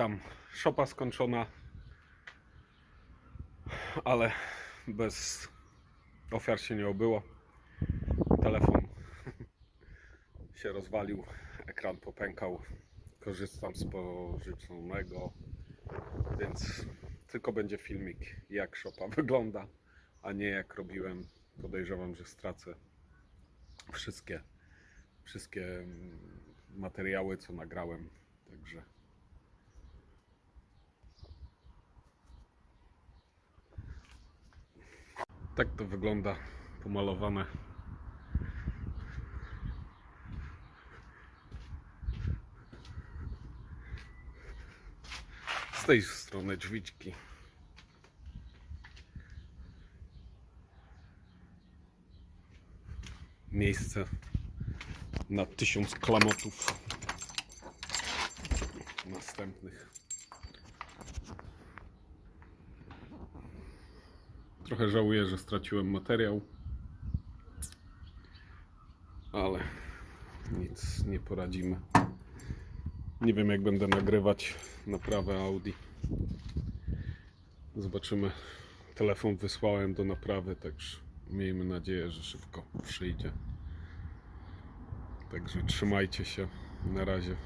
tam szopa skończona, ale bez ofiar się nie obyło. Telefon się rozwalił, ekran popękał. Korzystam z pożyczonego, więc tylko będzie filmik, jak szopa wygląda, a nie jak robiłem. Podejrzewam, że stracę wszystkie, wszystkie mm, materiały, co nagrałem. Także. Tak to wygląda pomalowane. Z tej strony drzwiczki. Miejsce na tysiąc klamotów następnych. Trochę żałuję, że straciłem materiał, ale nic nie poradzimy. Nie wiem, jak będę nagrywać naprawę Audi. Zobaczymy. Telefon wysłałem do naprawy, także miejmy nadzieję, że szybko przyjdzie. Także trzymajcie się. Na razie.